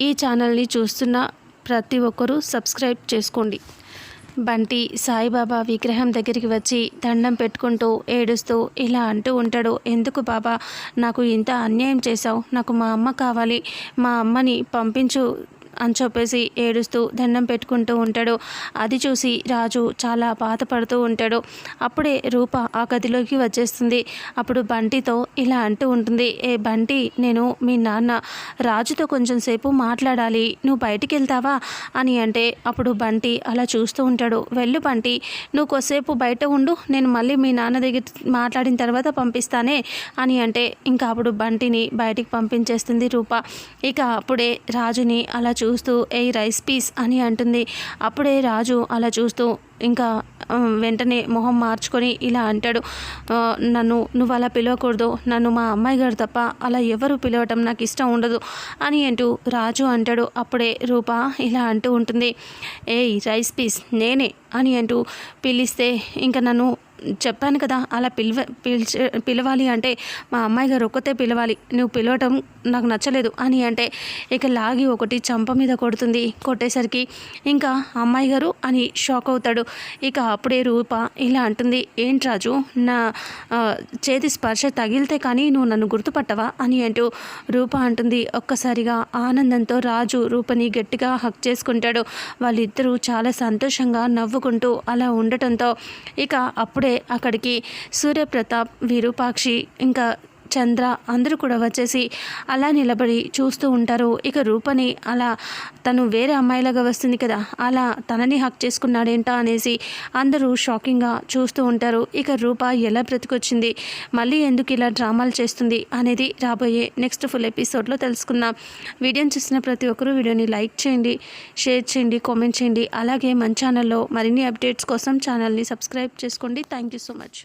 ఈ ఛానల్ని చూస్తున్న ప్రతి ఒక్కరూ సబ్స్క్రైబ్ చేసుకోండి. బంటి సాయిబాబా విగ్రహం దగ్గరికి వచ్చి దండం పెట్టుకుంటూ ఏడుస్తూ ఇలా అంటూ ఉంటాడు. ఎందుకు బాబా? నాకు ఇంత అన్యాయం చేశావు. నాకు మా అమ్మ కావాలి. మా అమ్మని పంపించు అని చెప్పేసి ఏడుస్తూ దండం పెట్టుకుంటూ ఉంటాడు. అది చూసి రాజు చాలా బాధపడుతూ ఉంటాడు. అప్పుడే రూప ఆ గదిలోకి వచ్చేస్తుంది. అప్పుడు బంటితో ఇలా అంటూ ఉంటుంది ఏ బంటి నేను మీ నాన్న. రాజుతో కొంచెం సేపు మాట్లాడాలి. నువ్వు బయటికి వెళ్తావా? అని అంటే అప్పుడు బంటి అలా చూస్తూ ఉంటాడు. వెళ్ళు బంటి నువ్వు కొద్దిసేపు బయట ఉండు. నేను మళ్ళీ మీ నాన్న దగ్గర మాట్లాడిన తర్వాత పంపిస్తానే. అని అంటే ఇంకా అప్పుడు బంటిని బయటికి పంపించేస్తుంది రూప. ఇక అప్పుడే రాజుని అలా చూ చూస్తూ ఏ రైస్ పీస్ అని అంటుంది. అప్పుడే రాజు అలా చూస్తూ ఇంకా వెంటనే మొహం మార్చుకొని ఇలా అంటాడు నన్ను నువ్వు అలా పిలవకూడదు నన్ను మా అమ్మాయి గారు తప్ప అలా ఎవరు పిలవటం నాకు ఇష్టం ఉండదు అని అంటూ రాజు అంటాడు. అప్పుడే రూప ఇలా అంటూ ఉంటుంది. ఏయ్ రైస్ పీస్ నేనే అని అంటూ పిలిస్తే ఇంకా నన్ను చెప్పాను కదా అలా పిలవ పిలిచ పిలవాలి అంటే మా అమ్మాయి గారు ఒక్కతే పిలవాలి నువ్వు పిలవటం నాకు నచ్చలేదు అని అంటే ఇక లాగి ఒకటి చంప మీద కొడుతుంది. కొట్టేసరికి ఇంకా అమ్మాయి గారు అని షాక్ అవుతాడు. ఇక అప్పుడే రూప ఇలా అంటుంది ఏంటి రాజు నా చేతి స్పర్శ తగిలితే కానీ నువ్వు నన్ను గుర్తుపట్టవా? అని అంటూ రూప అంటుంది. ఒక్కసారిగా ఆనందంతో రాజు రూపని గట్టిగా హక్ చేసుకుంటాడు. వాళ్ళిద్దరూ చాలా సంతోషంగా నవ్వుకుంటూ అలా ఉండటంతో ఇక అప్పుడే అప్పుడే అక్కడికి సూర్యప్రతాప్ విరూపాక్షి ఇంకా చంద్ర అందరూ కూడా వచ్చేసి అలా నిలబడి చూస్తూ ఉంటారు. ఇక రూపని అలా తను వేరే అమ్మాయిలాగా వస్తుంది కదా అలా తనని హక్ చేసుకున్నాడేంటా అనేసి అందరూ షాకింగ్గా చూస్తూ ఉంటారు. ఇక రూప ఎలా బ్రతికొచ్చింది మళ్ళీ ఎందుకు ఇలా డ్రామాలు చేస్తుంది అనేది రాబోయే నెక్స్ట్ ఫుల్ ఎపిసోడ్లో తెలుసుకుందాం. వీడియోని చూసిన ప్రతి ఒక్కరూ వీడియోని లైక్ చేయండి షేర్ చేయండి కామెంట్ చేయండి. అలాగే మన ఛానల్లో మరిన్ని అప్డేట్స్ కోసం ఛానల్ని సబ్స్క్రైబ్ చేసుకోండి. Thank you so much.